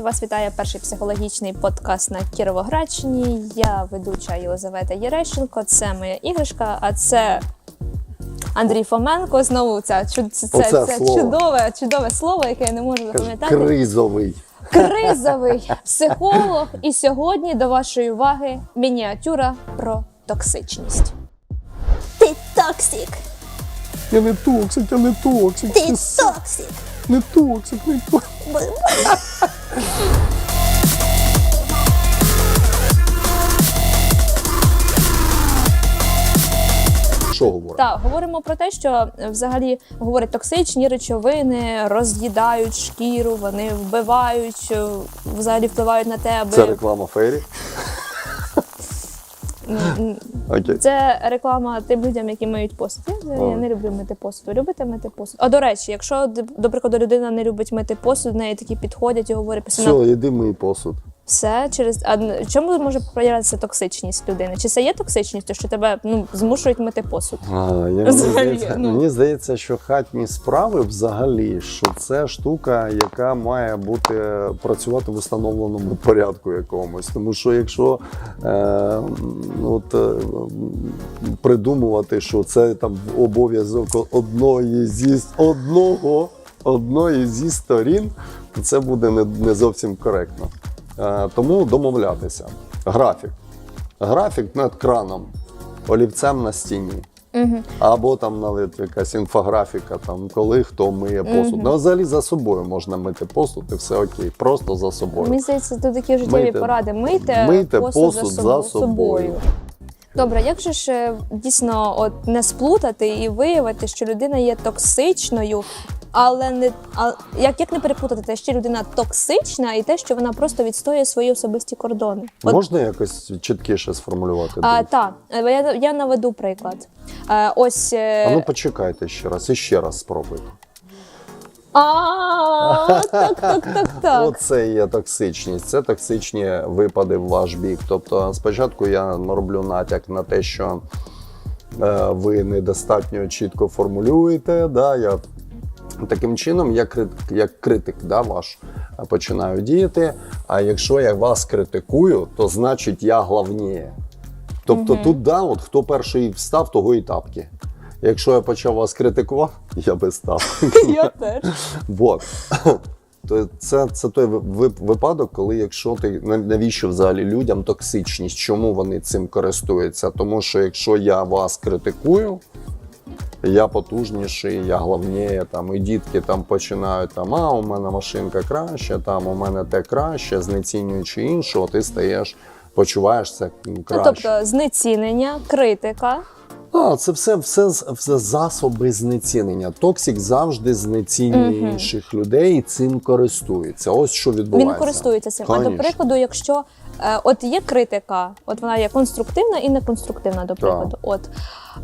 Вас вітає перший психологічний подкаст на Кіровоградщині. Я ведуча Єлизавета Єрещенко. Це моя іграшка, а це Андрій Фоменко. Знову ця, це, це, це чудове, чудове слово, яке я не можу запам'ятати. Кризовий. Кризовий психолог. І сьогодні до вашої уваги мініатюра про токсичність. Ти токсик! Я не токсик, я не токсик. Ти токсик! не ту, це не ту. Говоримо? Так, говоримо про те, що взагалі говорять токсичні речовини, роз'їдають шкіру, вони вбивають, е, взагалі впливають на тебе. Це реклама фейрі. Окей. Це реклама тим людям, які миють посуд. Я я не люблю мити посуд. Ви любите мити посуд? А до речі, якщо, до прикладу, людина не любить мити посуд, в неї такі підходять і говорять, після Все, іди мий посуд все через а чому може проявлятися токсичність людини? Чи це є токсичністю, що тебе ну змушують мити посуд? А, я, мені, здається, ну. мені здається, що хатні справи взагалі що це штука, яка має бути працювати в установленому порядку якомусь. Тому що якщо е, от е, придумувати, що це там обов'язок одної зі одного одної зі сторін, то це буде не, не зовсім коректно. Е, тому домовлятися. Графік. Графік над краном, олівцем на стіні. Угу. Або там навіть якась інфографіка, там коли хто миє посуд. Угу. Ну, взагалі за собою можна мити посуд, і все окей, просто за собою. Мені здається, тут такі життєві мийте, поради. Мийте, мийте посуд, посуд за, собою. за собою. Добре, як же ж е, дійсно от не сплутати і виявити, що людина є токсичною але не а, як як не перепутати те, що людина токсична, і те, що вона просто відстоює свої особисті кордони. От, Можна якось чіткіше сформулювати? А, Так, е, я я наведу приклад. А, ось е, а ну почекайте ще раз і ще раз спробуйте. А, так, так, так, так. Оце є токсичність. Це токсичні випади в ваш бік. Тобто, спочатку я роблю натяк на те, що ви недостатньо чітко формулюєте. Да, Я Таким чином, я як критик да, ваш е, починаю діяти. А якщо я вас критикую, то значить я главніє. Тобто, угу. тут да, от хто перший встав, того і тапки. Якщо я почав вас критикувати, я би став. Я теж. Бо це це той випадок, коли якщо ти навіщо взагалі людям токсичність, чому вони цим користуються? Тому що якщо я вас критикую, я потужніший, я головніє, там і дітки там починають там, а у мене машинка краще, там у мене те краще, знецінюючи іншого, ти стаєш, почуваєшся ну, краще. Ну, Тобто знецінення, критика. А, це все все, все засоби знецінення. Токсік завжди знецінює угу. інших людей і цим користується. Ось що відбувається. Він користується цим. Конечно. А до прикладу, якщо Е, от є критика, от вона є конструктивна і неконструктивна, до прикладу. От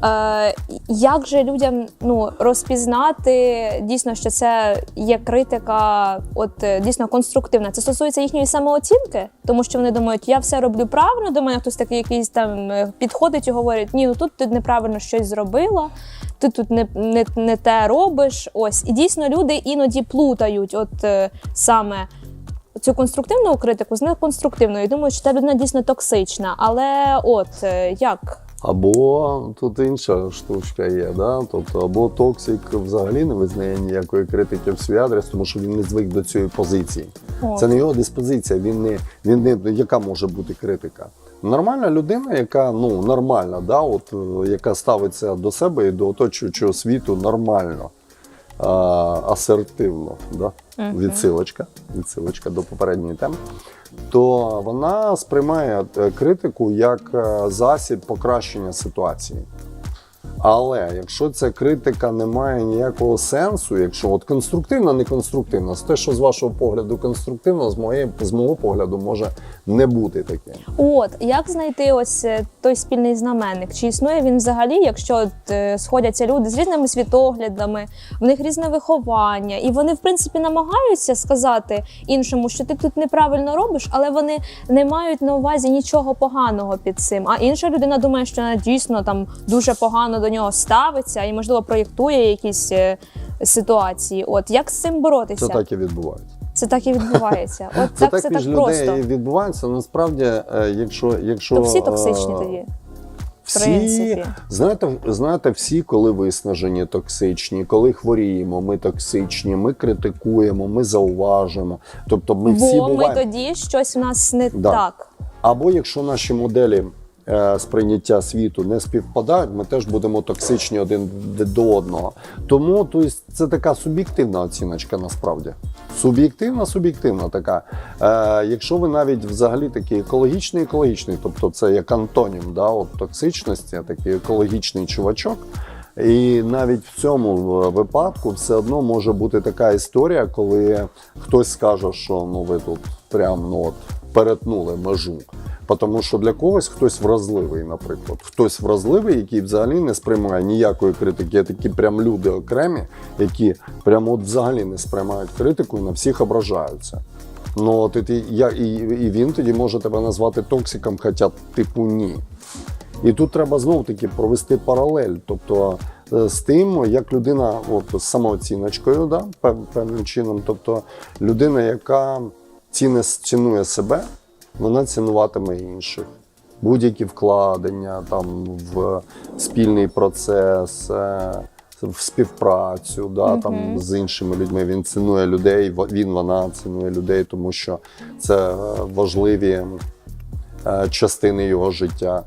е, як же людям ну, розпізнати дійсно, що це є критика, от е, дійсно конструктивна? Це стосується їхньої самооцінки, тому що вони думають, я все роблю правильно. До мене хтось такий якийсь там е, підходить і говорить, ні, ну тут ти неправильно щось зробила. Ти тут не не, не те робиш. Ось і дійсно люди іноді плутають, от е, саме цю конструктивну критику з неконструктивною. Я думаю, що та людина дійсно токсична. Але от е, як? Або тут інша штучка є, да? тобто, або токсик взагалі не визнає ніякої критики в свій адрес, тому що він не звик до цієї позиції. О. Це не його диспозиція, він не він не яка може бути критика. Нормальна людина, яка ну нормальна, да, от е, яка ставиться до себе і до оточуючого світу нормально а, асертивно да? Угу. відсилочка, відсилочка до попередньої теми, то вона сприймає е, критику як е, засіб покращення ситуації. Але якщо ця критика не має ніякого сенсу, якщо от конструктивна, не конструктивна, з те, що з вашого погляду конструктивно, з моєї з мого погляду може не бути таке. От як знайти ось е, той спільний знаменник? Чи існує він взагалі, якщо от, е, сходяться люди з різними світоглядами, в них різне виховання, і вони в принципі намагаються сказати іншому, що ти тут неправильно робиш, але вони не мають на увазі нічого поганого під цим. А інша людина думає, що вона дійсно там дуже погано до нього ставиться і, можливо, проєктує якісь е, ситуації. От як з цим боротися? Це так і відбувається. Це так і відбувається. От це так, це так просто відбувається. Насправді, е, якщо якщо то всі токсичні е, тоді. Всі, знаєте, знаєте, всі, коли виснажені, токсичні, коли хворіємо, ми токсичні, ми критикуємо, ми зауважимо. Тобто, ми Бо всі буваємо... ми тоді щось в нас не да. так. Або якщо наші моделі сприйняття світу не співпадають, ми теж будемо токсичні один до одного. Тому то есть, це така суб'єктивна оціночка насправді. Суб'єктивна, суб'єктивна така. Е, якщо ви навіть взагалі такий екологічний, екологічний, тобто це як антонім да, от токсичності, такий екологічний чувачок. І навіть в цьому е, випадку все одно може бути така історія, коли хтось скаже, що ну ви тут прям ну от перетнули межу. Тому що для когось хтось вразливий, наприклад, хтось вразливий, який взагалі не сприймає ніякої критики. Є такі прям люди окремі, які прямо от взагалі не сприймають критику і на всіх ображаються. Ну от і, я, і, і він тоді може тебе назвати токсиком, хоча типу ні. І тут треба знову таки провести паралель, тобто е, з тим, як людина, от з самооціночкою, да, певним чином, тобто людина, яка ціни, цінує себе, вона цінуватиме інших. Будь-які вкладення там в спільний процес, е, в співпрацю, да, там з іншими людьми. Він цінує людей, він вона цінує людей, тому що це е, важливі е, частини його життя.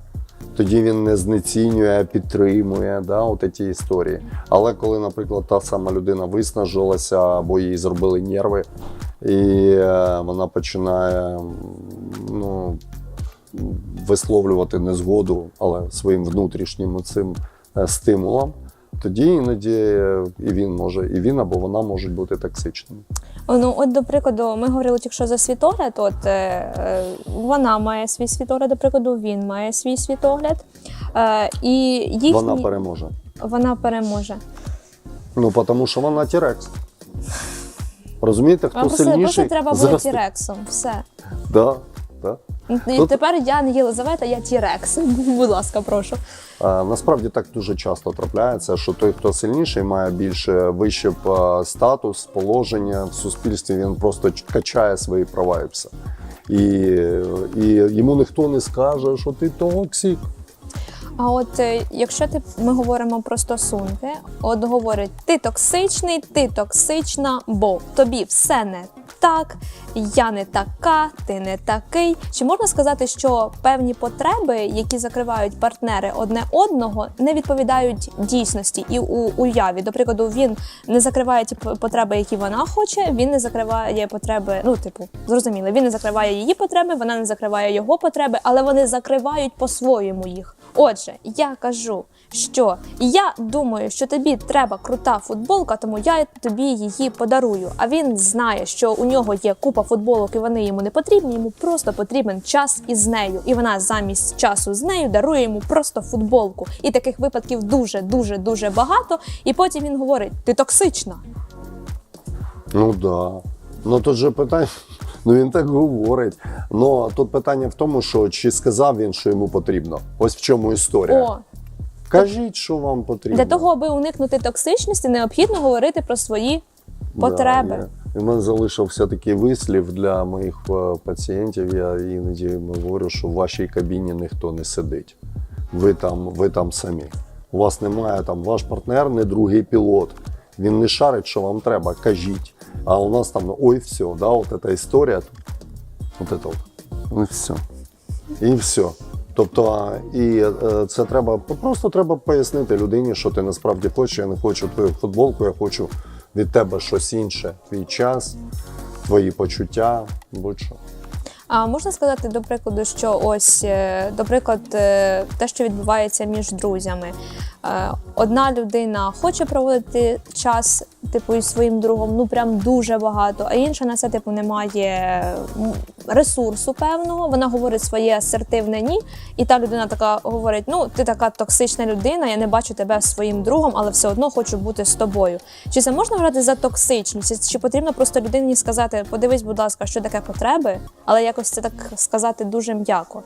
Тоді він не знецінює, а підтримує да, от ці історії. Але коли, наприклад, та сама людина виснажилася або їй зробили нерви, і е, вона починає ну, висловлювати незгоду, але своїм внутрішнім цим е, стимулом, тоді іноді е, і він може, і він або вона можуть бути токсичними. Ну, от, до прикладу, ми говорили тільки що за світогляд. От е, е, вона має свій світогляд, до прикладу, він має свій світогляд. Е, і їхні... Вона переможе. вона переможе. Ну, тому що вона тірекс. Розумієте, хто сильніший? просто треба бути зараз- тірексом. Все. Да. І Тут- тепер я не Єлизавета, я тірекс. Будь ласка, прошу. А, насправді так дуже часто трапляється, що той, хто сильніший, має більше вищий е, статус, положення в суспільстві, він просто ч- качає свої права і все. І, і йому ніхто не скаже, що ти токсик. А от е, якщо ти ми говоримо про стосунки, от говорять, ти токсичний, ти токсична, бо тобі все не так, я не така, ти не такий. Чи можна сказати, що певні потреби, які закривають партнери одне одного, не відповідають дійсності і у уяві? До прикладу, він не закриває ті потреби, які вона хоче, він не закриває потреби. Ну, типу, зрозуміло, він не закриває її потреби, вона не закриває його потреби, але вони закривають по-своєму їх. Отже, я кажу, що я думаю, що тобі треба крута футболка, тому я тобі її подарую. А він знає, що у нього є купа футболок, і вони йому не потрібні. Йому просто потрібен час із нею. І вона замість часу з нею дарує йому просто футболку. І таких випадків дуже, дуже, дуже багато. І потім він говорить: ти токсична. Ну да. Ну тут же питання. Ну він так говорить. Ну тут питання в тому, що чи сказав він, що йому потрібно. Ось в чому історія. О, Кажіть, що вам потрібно. для того, аби уникнути токсичності, необхідно говорити про свої потреби. Да, я- У мене залишився такий вислів для моїх е, пацієнтів. Я іноді говорю, що в вашій кабіні ніхто не сидить. Ви там, ви там самі. У вас немає там ваш партнер, не другий пілот. Він не шарить, що вам треба. Кажіть. А у нас там ой, все, да, вот ця історія. От это вот. Ну, все. І все. Тобто, і е, це треба просто треба пояснити людині, що ти насправді хочеш. Я не хочу твою футболку, я хочу від тебе щось інше, твій час, твої почуття, будь-що. А можна сказати, до прикладу, що ось, е, до приклад, е, те, що відбувається між друзями. Е, Одна людина хоче проводити час, типу, із своїм другом, ну прям дуже багато, а інша на це, типу, не має ресурсу певного. Вона говорить своє асертивне ні, і та людина така говорить: ну, ти така токсична людина, я не бачу тебе своїм другом, але все одно хочу бути з тобою. Чи це можна вважати за токсичність? Чи потрібно просто людині сказати, подивись, будь ласка, що таке потреби, але якось це так сказати дуже м'яко.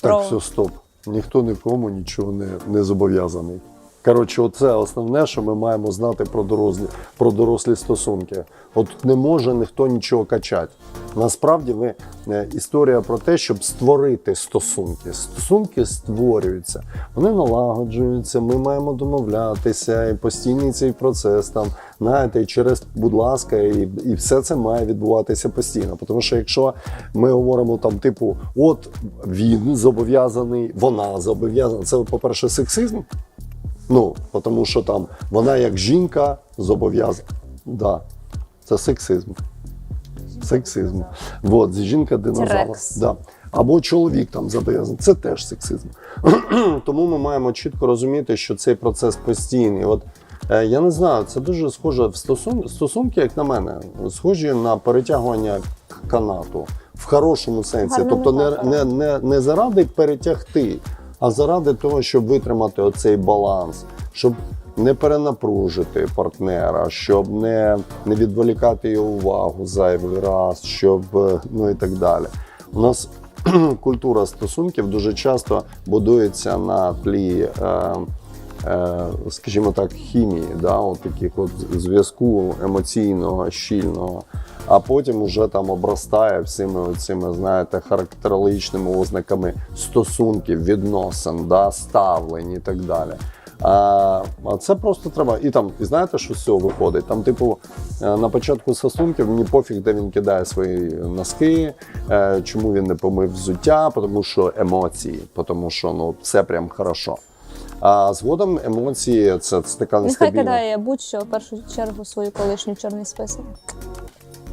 Так, все, стоп. Ніхто нікому нічого не, не зобов'язаний. Коротше, оце основне, що ми маємо знати про дорослі, про дорослі стосунки. От не може ніхто нічого качати. Насправді ви е, історія про те, щоб створити стосунки. Стосунки створюються, вони налагоджуються. Ми маємо домовлятися, і постійний цей процес там, знаєте, через, будь ласка, і, і все це має відбуватися постійно. Тому що якщо ми говоримо там, типу, от він зобов'язаний, вона зобов'язана, це, по-перше, сексизм. Ну, тому що там вона як жінка зобов'язана. Да, це сексизм. Сексизм. Вот, жінка динозавр. Да. Або чоловік там зобов'язаний. Це теж сексизм. Тому ми маємо чітко розуміти, що цей процес постійний. От е, я не знаю, це дуже схоже в стосун... стосунки, як на мене, схожі на перетягування канату в хорошому сенсі. Тобто не, не, не, не заради перетягти, а заради того, щоб витримати оцей баланс, щоб не перенапружити партнера, щоб не, не відволікати його увагу зайвий раз, щоб е, ну і так далі. У нас культура стосунків дуже часто будується на тлі. Е, е, Скажімо так, хімії, да, от таких от зв'язку емоційного, щільного, а потім уже там обростає всіми цими, знаєте, характерологічними ознаками стосунків, відносин, да, ставлень і так далі. А, а це просто треба. І там, і знаєте, що з цього виходить? Там, типу, е, на початку стосунків мені пофіг, де він кидає свої носки, е, чому він не помив взуття, тому що емоції, тому що ну все прям хорошо. А згодом емоції це, це така Нехай нестабільна. кидає будь-що в першу чергу свою колишню чорний список.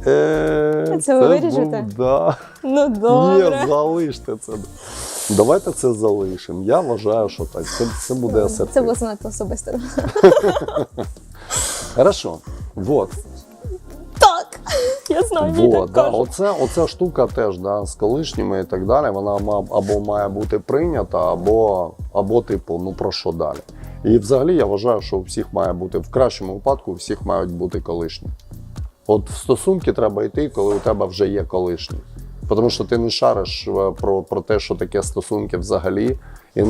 Е, Це ви виріжете? був- да. Ну Ні, залиште це. Давайте це залишимо. Я вважаю, що так. Це, це буде Це було занадто особисто. Хорошо. Вот. Так. Я знаю, мені Вот, так да. кажуть. Оце, оця штука теж да, з колишніми і так далі. Вона або має бути прийнята, або, або типу, ну про що далі. І взагалі я вважаю, що у всіх має бути в кращому випадку, у всіх мають бути колишні. От в стосунки треба йти, коли у тебе вже є колишні. Тому що ти не шариш е, про, про те, що таке стосунки взагалі, і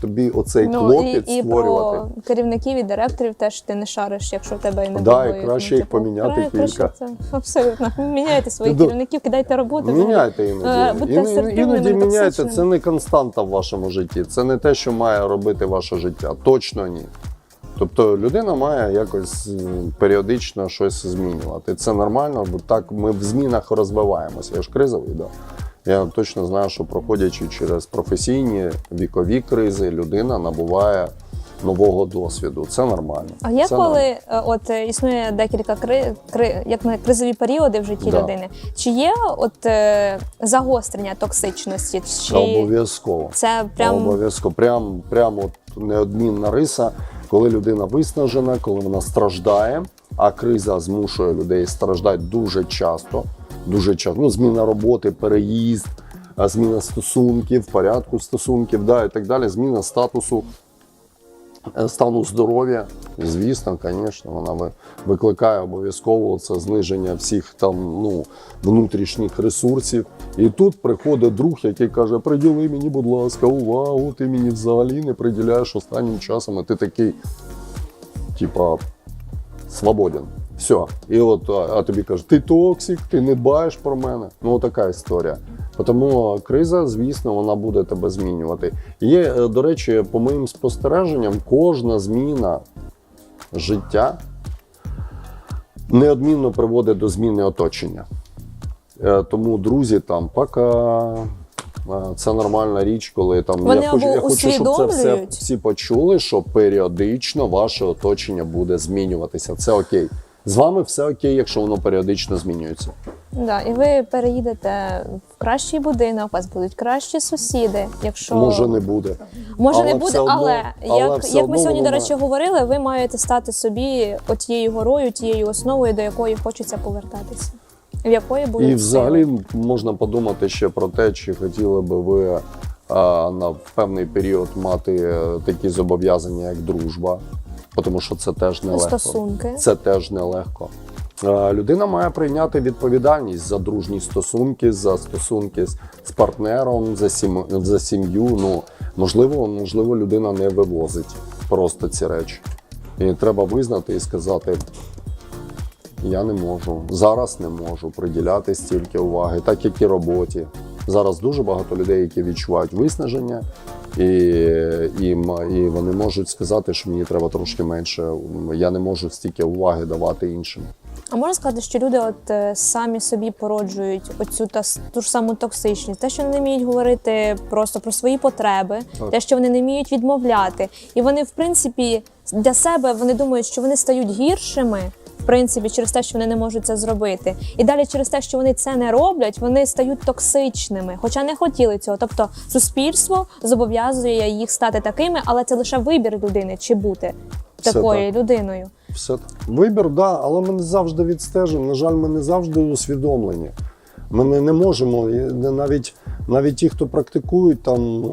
тобі оцей Ну, клопіт і, і створювати. про керівників і директорів теж ти не шариш, якщо в тебе і не Да, було і краще їх поміняти кра- краще. Це, абсолютно. Міняйте своїх Ну, керівників, кидайте роботу. Міняйте Е, іноді. будьте Іноді, іноді міняйте. Це не константа в вашому житті. Це не те, що має робити ваше життя. Точно ні. Тобто людина має якось періодично щось змінювати. Це нормально, бо так ми в змінах розвиваємося. Я ж кризовий, да. Я точно знаю, що проходячи через професійні вікові кризи, людина набуває нового досвіду. Це нормально. А є Це коли нормально. е, от е, існує декілька кри, кри як на кризові періоди в житті Да. людини? Чи є от е, загострення токсичності? Чи Обов'язково. це прям Обов'язково. Прям, прям от неодмінна риса, коли людина виснажена, коли вона страждає, а криза змушує людей страждати дуже часто. Дуже часто. Ну, зміна роботи, переїзд, зміна стосунків, порядку стосунків, да, і так далі, зміна статусу. Е, Стану здоров'я, звісно, звісно, вона викликає обов'язково це зниження всіх там ну внутрішніх ресурсів. І тут приходить друг, який каже: приділи мені, будь ласка, увагу, ти мені взагалі не приділяєш останнім часом. І ти такий, типа, свободен. Все. І от а, а тобі кажуть, ти токсик, ти не дбаєш про мене. Ну, така історія. Тому криза, звісно, вона буде тебе змінювати. Є, е, до речі, по моїм спостереженням, кожна зміна життя неодмінно приводить до зміни оточення. Е, Тому, друзі, там пока. е, Це нормальна річ, коли там Вони я хочу, я хочу, щоб це все всі почули, що періодично ваше оточення буде змінюватися. Це окей. З вами все окей, якщо воно періодично змінюється. да, і ви переїдете в кращий будинок, у вас будуть кращі сусіди. Якщо Може, не буде. Може Але не буде, одно- але, але як, все як ми сьогодні, до речі, говорили, ви маєте стати собі отією горою, тією основою, до якої хочеться повертатися. В якої буде І взагалі можна подумати ще про те, чи хотіли би ви а, на певний період мати е, такі зобов'язання, як дружба, тому що це теж нелегко. стосунки. Це теж нелегко. Людина має прийняти відповідальність за дружні стосунки, за стосунки з партнером, за, сім, за сім'ю. Ну можливо, можливо, людина не вивозить. просто ці речі. І треба визнати і сказати: я не можу, зараз не можу приділяти стільки уваги, так як і роботі. Зараз дуже багато людей, які відчувають виснаження, і, і, і вони можуть сказати, що мені треба трошки менше. Я не можу стільки уваги давати іншим. А можна сказати, що люди от е, самі собі породжують оцю та ту ж саму токсичність, те, що вони не вміють говорити просто про свої потреби, Так. те, що вони не вміють відмовляти, і вони, в принципі, для себе вони думають, що вони стають гіршими. В принципі, через те, що вони не можуть це зробити, і далі через те, що вони це не роблять, вони стають токсичними, хоча не хотіли цього. Тобто, суспільство зобов'язує їх стати такими, але це лише вибір людини, чи бути Все такою людиною. Все так. Вибір, да, але ми не завжди відстежуємо. На жаль, ми не завжди усвідомлені. Ми не, не можемо, навіть, навіть ті, хто практикують там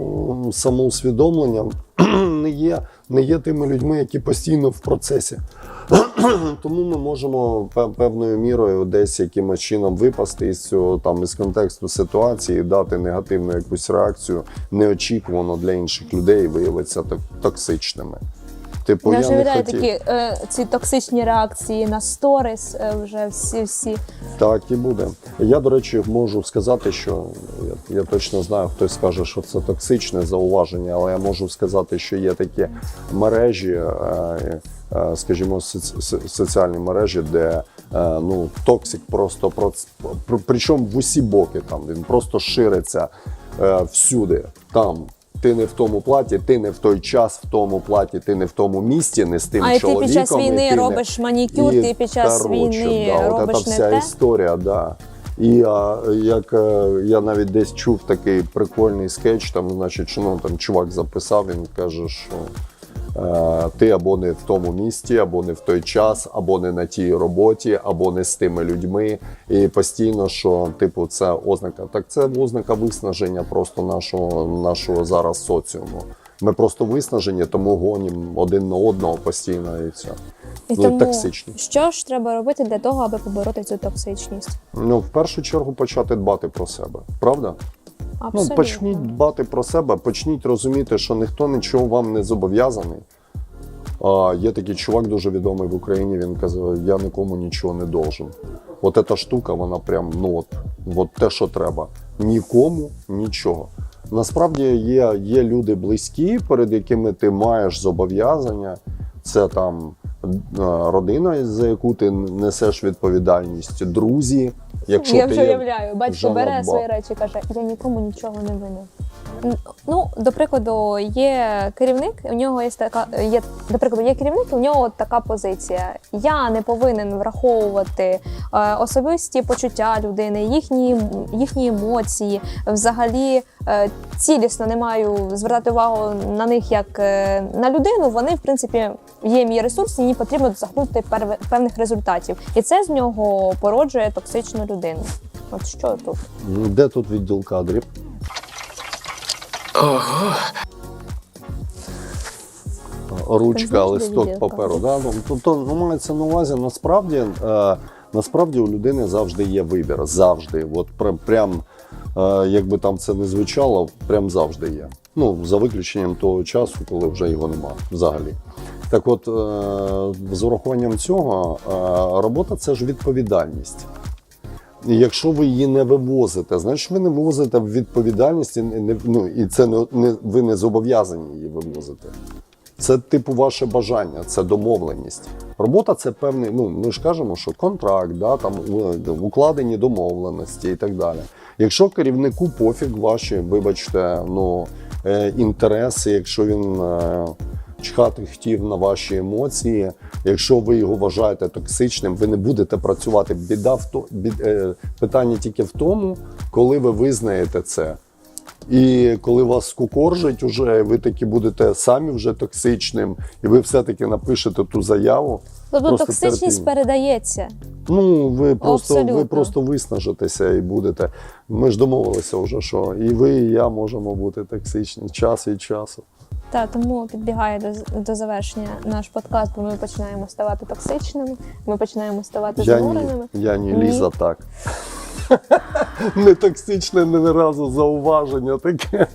самоусвідомлення, не є, не є тими людьми, які постійно в процесі. Тому ми можемо пе- певною мірою десь якимось чином випасти із цього там із контексту ситуації, дати негативну якусь реакцію, неочікувано для інших людей, і виявитися так токсичними. Типу, Я вже хотів. такі е, ці токсичні реакції на сторіс. Е, вже всі всі. Так і буде. Я, до речі, можу сказати, що я, я точно знаю, хтось скаже, що це токсичне зауваження, але я можу сказати, що є такі мережі, е, скажімо, соціальні мережі, де е, ну, токсик просто про причому в усі боки там він просто шириться е, всюди. Там ти не в тому платі, ти не в той час в тому платі, ти не в тому місті, не з тим А і ти під час війни ти не- робиш манікюр, ти під час війни да, робиш ця не вся те. історія, да. І а, як е, я навіть десь чув такий прикольний скетч, там, значить, ну, там чувак записав, він каже, що е, ти або не в тому місті, або не в той час, або не на тій роботі, або не з тими людьми. І постійно, що типу, це ознака. Так це ознака виснаження просто нашого, нашого зараз соціуму. Ми просто виснажені, тому гонимо один на одного постійно і все. І Ну, тому токсичні. що ж треба робити для того, аби побороти цю токсичність? Ну, в першу чергу почати дбати про себе, правда? Абсолютно. Ну, почніть дбати про себе, почніть розуміти, що ніхто нічого вам не зобов'язаний. А, є такий чувак дуже відомий в Україні, він казав, я нікому нічого не должен. От ця штука, вона прям, ну от, от те, що треба. Нікому нічого. Насправді є, є люди близькі, перед якими ти маєш зобов'язання. Це там е, родина, за яку ти несеш відповідальність, друзі. Якщо я ти вже є уявляю, батько бере свої речі і каже: я нікому нічого не винен. Ну, до прикладу, є керівник, у нього є така, є, до прикладу, є керівник, у нього така позиція. Я не повинен враховувати е, особисті почуття людини, їхні, їхні емоції. Взагалі е, цілісно не маю звертати увагу на них як е, на людину. Вони, в принципі, є мій ресурс, і їй потрібно досягнути певних результатів. І це з нього породжує токсичну людину. От що тут? Де тут відділ кадрів? Ого. Ручка, листок паперу. Да? Ну, Тобто, ну, мається на увазі, насправді, е, насправді у людини завжди є вибір. Завжди. От прям, прям е, як би там це не звучало, прям завжди є. Ну, за виключенням того часу, коли вже його немає взагалі. Так от, е, з урахуванням цього, е, робота це ж відповідальність. Якщо ви її не вивозите, значить ви не вивозите в відповідальність, і, не, ну, і це не, не, ви не зобов'язані її вивозити. Це типу ваше бажання, це домовленість. Робота це певний, ну ми ж кажемо, що контракт, да, там укладені домовленості і так далі. Якщо керівнику пофіг ваші, вибачте, ну, е, інтереси, якщо він е, чхати хотів на ваші емоції, якщо ви його вважаєте токсичним, ви не будете працювати. Біда в то, бід, е, питання тільки в тому, коли ви визнаєте це. І коли вас скукоржить, уже ви таки будете самі вже токсичним, і ви все-таки напишете ту заяву. Тобто токсичність терпіння. передається. Ну, ви просто, ви просто виснажитеся і будете. Ми ж домовилися вже, що і ви, і я можемо бути токсичні час від часу. Та тому підбігає до, до завершення наш подкаст, бо ми починаємо ставати токсичними, ми починаємо ставати Я ні, зануреними. я ні, Ні. Ліза так. Не токсичне ні разу зауваження таке.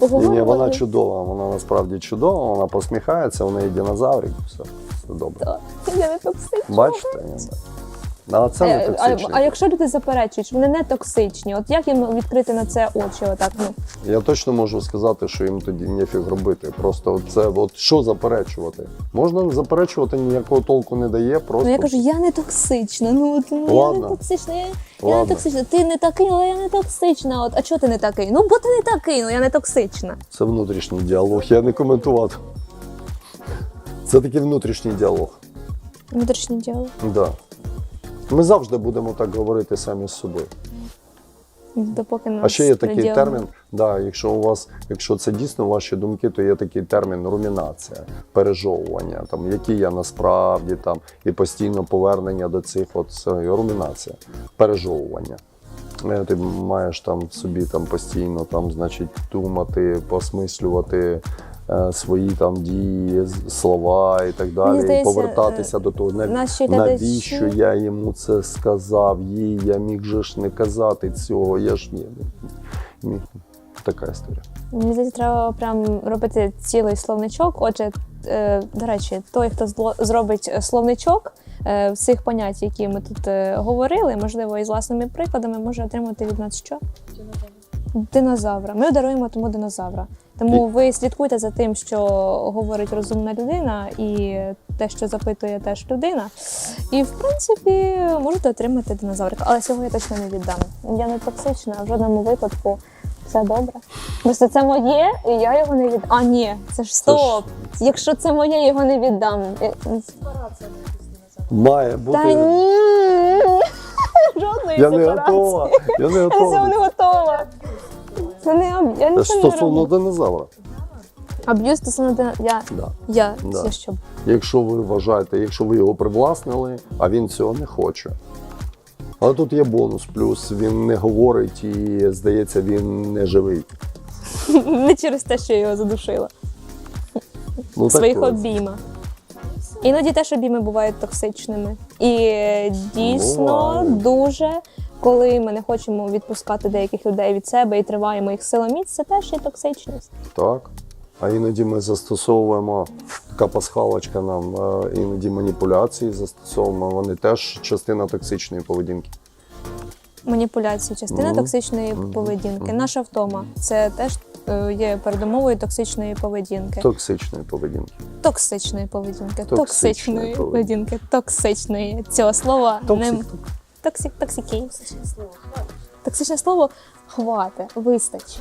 Ні, ні, вона чудова, вона насправді чудова, вона посміхається, у неї динозаврик, все, все добре. Так, Я не токсична. Бачите? А це не Е, А, токсичний. а якщо люди заперечують, що вони не токсичні, от як їм відкрити на це очі? Отак, ну Я точно можу сказати, що їм тоді нефіг робити. Просто це от що заперечувати? Можна заперечувати, ніякого толку не дає. Просто ну я кажу, я не токсична. Ну от ну, я не Ладно. токсична. Я, я не Ладно. токсична. Ти не такий, але я не токсична. От а чого ти не такий? Ну бо ти не такий, ну я не токсична. це внутрішній діалог. Я не коментував. Це такий внутрішній діалог. Внутрішній діалог. Да. Ми завжди будемо так говорити самі з собою. Допоки нас А ще є такий приділ- термін. Да, якщо у вас, якщо це дійсно ваші думки, то є такий термін румінація, пережовування, там які я насправді там і постійно повернення до цих от румінація, пережовування. Е, Ти маєш там собі там постійно там, значить, думати, посмислювати свої там дії, слова і так далі, здається, і повертатися до того, наші навіщо глядачі- я йому це сказав, їй я міг же ж не казати цього, я ж ні. Міг. Така історія. Мені здається, треба прям робити цілий словничок. Отже, е, до речі, той, хто зло- зробить е, словничок е, всіх понять, які ми тут е, говорили, можливо, і з власними прикладами, може отримати від нас що? Динозавра. Ми даруємо тому динозавра. Тому ви слідкуйте за тим, що говорить розумна людина, і те, що запитує теж людина. І в принципі можете отримати динозаврика. Але цього я точно не віддам. Я не токсична, в жодному випадку все добре. Просто це моє, і я його не віддам. А ні, це ж стоп. Якщо це моє, я його не віддам. Е, Має бути. Та ні. Жодної я не готова. Я не Я не готова. Це не об- я нічого не Стосовно роблю. динозавра. Аб'юз стосовно дина- я. Да. Я Да. це що? Якщо ви вважаєте, якщо ви його привласнили, а він цього не хоче. Але тут є бонус, плюс він не говорить і, здається, він не живий. Не через те, що я його задушила. Ну, в своїх таке. обіймах. Іноді теж обійми бувають токсичними. І е, дійсно Буває. дуже, коли ми не хочемо відпускати деяких людей від себе і триваємо їх силоміць, це теж є токсичність. Так. А іноді ми застосовуємо така пасхалочка нам, е, іноді маніпуляції застосовуємо. Вони теж частина токсичної поведінки. Маніпуляції, частина Мгм. токсичної Мгм. поведінки. Мгм. Наша втома це теж е, є передумовою токсичної поведінки. Токсичної поведінки. Токсичної поведінки. Токсичної Токсичної поведінки. поведінки. Токсичної. Цього слова Токсик. не токсик, слово, Токсичне слово хвати, вистачить.